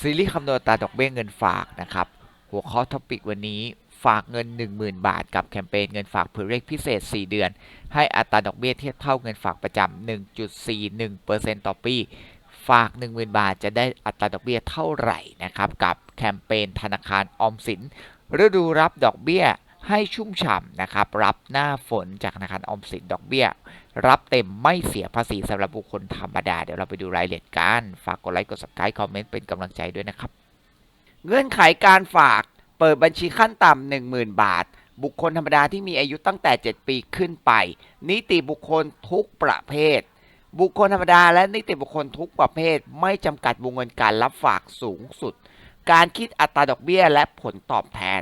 ซีรีส์คำนวณตาดอกเบี้ยเงินฝากนะครับ หัวข้อท็อปิกวันนี้ฝากเงิน 10,000 บาท กับแคมเปญเงินฝากเผื่อเรียกพิเศษ 4 เดือน ให้อัตราดอกเบี้ยเทียบเท่าเงินฝากประจำ 1.41%ต่อปี ฝาก 10,000 บาทจะได้อัตราดอกเบี้ยเท่าไหร่นะครับ กับแคมเปญธนาคารออมสินฤดูรับดอกเบี้ย ให้ชุ่มฉ่ำนะครับ รับหน้าฝนจากธนาคารออมสินดอกเบี้ย รับเต็มไม่เสียภาษีสำหรับบุคคลธรรมดา เดี๋ยวเราไปดูรายละเอียดกัน ฝากกดไลค์กด subscribe คอมเมนต์เป็นกำลังใจด้วยนะครับ เงื่อนไขการฝากเปิดบัญชีขั้นต่ำ10,000 บาท บุคคลธรรมดาที่มีอายุตั้งแต่ 7 ปีขึ้นไป นิติบุคคลทุกประเภท บุคคลธรรมดาและนิติบุคคลทุกประเภท ไม่จำกัดวงเงินการรับฝากสูงสุด การคิดอัตราดอกเบี้ยและผลตอบแทน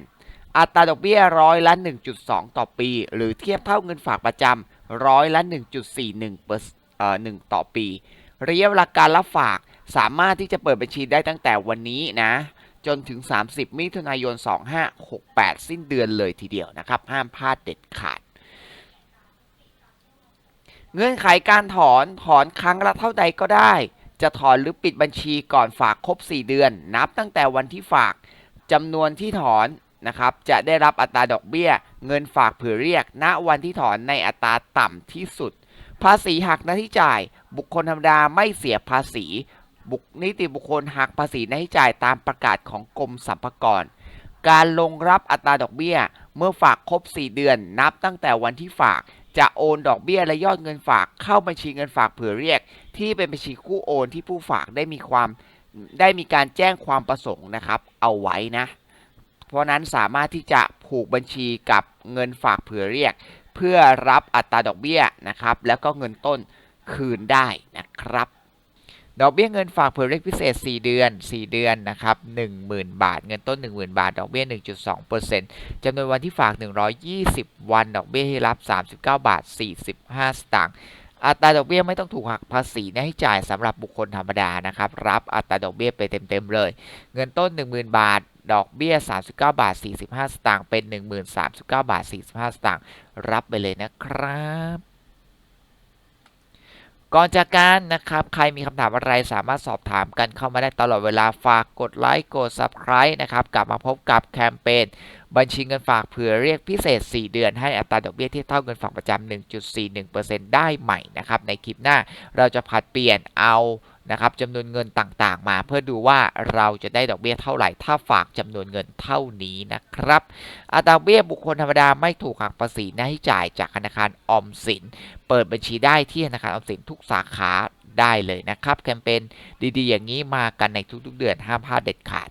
อัตราดอกเบี้ยร้อยละ 1.2 ต่อปี หรือเทียบเท่าเงินฝากประจำร้อยละ 1.41เปอร์เอ่อ1ต่อปี ระยะเวลาการรับฝากสามารถที่จะเปิดบัญชีได้ตั้งแต่วันนี้นะ จนถึง 30 มิถุนายน 2568 สิ้นเดือนเลยทีเดียวนะครับ ห้ามพลาดเด็ดขาด เงื่อนไขการถอนถอนครั้งละเท่าใดก็ได้ จะถอนหรือปิดบัญชีก่อนฝากครบ 4 เดือน นับตั้งแต่วันที่ฝากจำนวนที่ถอน นะครับจะได้รับอัตราดอกเบี้ย เงินฝากเผื่อเรียก ณวันที่ถอนในอัตราต่ำที่สุด ภาษีหักหน้าที่จ่าย บุคคลธรรมดาไม่เสียภาษี บุคนิติบุคคลหักภาษีหน้าที่จ่ายตามประกาศของกรมสรรพากร การลงรับอัตราดอกเบี้ย เมื่อฝากครบ 4 เดือน นับตั้งแต่วันที่ฝากจะโอนดอกเบี้ยและยอดเงินฝากเข้าบัญชีเงินฝากเผื่อเรียก ที่เป็นบัญชีคู่โอนที่ผู้ฝากได้มีความได้มีการแจ้งความประสงค์นะครับ เอาไว้นะ เพราะนั้นสามารถที่จะผูกบัญชีกับเงินฝากเผื่อเรียก เพื่อรับอัตราดอกเบี้ยนะครับ แล้วก็เงินต้นคืนได้นะครับดอกเบี้ยเงินฝากเผื่อเรียกพิเศษ 4 เดือน 4 เดือนนะครับ10,000 บาท เงินต้น 10,000 บาท ดอกเบี้ย 1.2%จำนวนวันที่ฝาก 120 วัน ดอกเบี้ยที่รับ 39 บาท 45 สตางค์ อัตราดอกเบี้ยไม่ต้องถูกหักภาษีหน้าที่จ่ายสำหรับบุคคลธรรมดานะครับ รับอัตราดอกเบี้ยไปเต็มๆเลย เงินต้น 10,000 บาท ดอกเบี้ย 39 บาท 45 สตางค์ เป็น 1039 บาท 45 สตางค์ รับไปเลยนะครับ ก่อนจากการนะครับ ใครมีคำถามอะไรสามารถสอบถามกันเข้ามาได้ตลอดเวลา ฝากกดไลค์ กด Subscribe นะครับ กลับมาพบกับแคมเปญบัญชีเงินฝากเผื่อเรียกพิเศษ 4 เดือน ให้อัตราดอกเบี้ยที่เท่าเงินฝากประจำ1.41%ได้ใหม่นะครับ ในคลิปหน้าเราจะผัดเปลี่ยนเอา นะครับจำนวนเงินต่างๆ มา เพื่อดูว่าเราจะได้ดอกเบี้ยเท่าไหร่ ถ้าฝากจำนวนเงินเท่านี้นะครับ อัตราเบี้ยบุคคลธรรมดาไม่ถูกหักภาษีหน้าที่จ่ายจากธนาคารออมสิน เปิดบัญชีได้ที่ธนาคารออมสินทุกสาขาได้เลยนะครับ แคมเปญดีๆ อย่างนี้มากันในทุกๆเดือนห้ามพลาดเด็ดขาด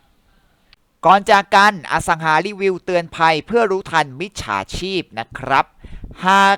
ก่อนจากกันอสังหารีวิวเตือนภัยเพื่อรู้ทันมิจฉาชีพนะครับ หาก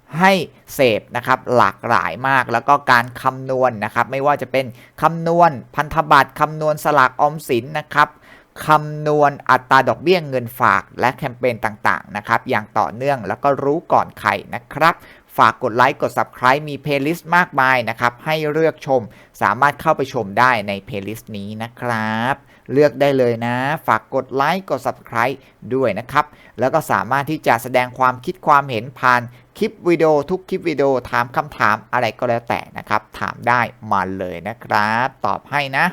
ให้เสพนะครับหลากหลายมากแล้วก็การคำนวณนนะครับ ไม่ว่าจะเป็นคำนวณพันธบัตรคำนวณสลากออมสินนะครับคำนวณอัตราดอกเบี้ยเงินฝากและแคมเปญต่างๆนะครับ อย่างต่อเนื่องแล้วก็รู้ก่อนใครนะครับ ฝากกดไลค์กด Subscribe มีเพลย์ลิสต์มากมายนะครับ ให้เลือกชมสามารถเข้าไปชมได้ในเพลย์ลิสต์นี้นะครับ เลือกได้เลยนะ ฝากกดไลค์กด Subscribe ด้วยนะครับ แล้วก็สามารถที่จะแสดงความคิดความเห็นผ่านคลิปวิดีโอทุกคลิปวิดีโอถามคำถามอะไรก็แล้วแต่นะครับ ถามได้มาเลยนะครับ ตอบให้นะ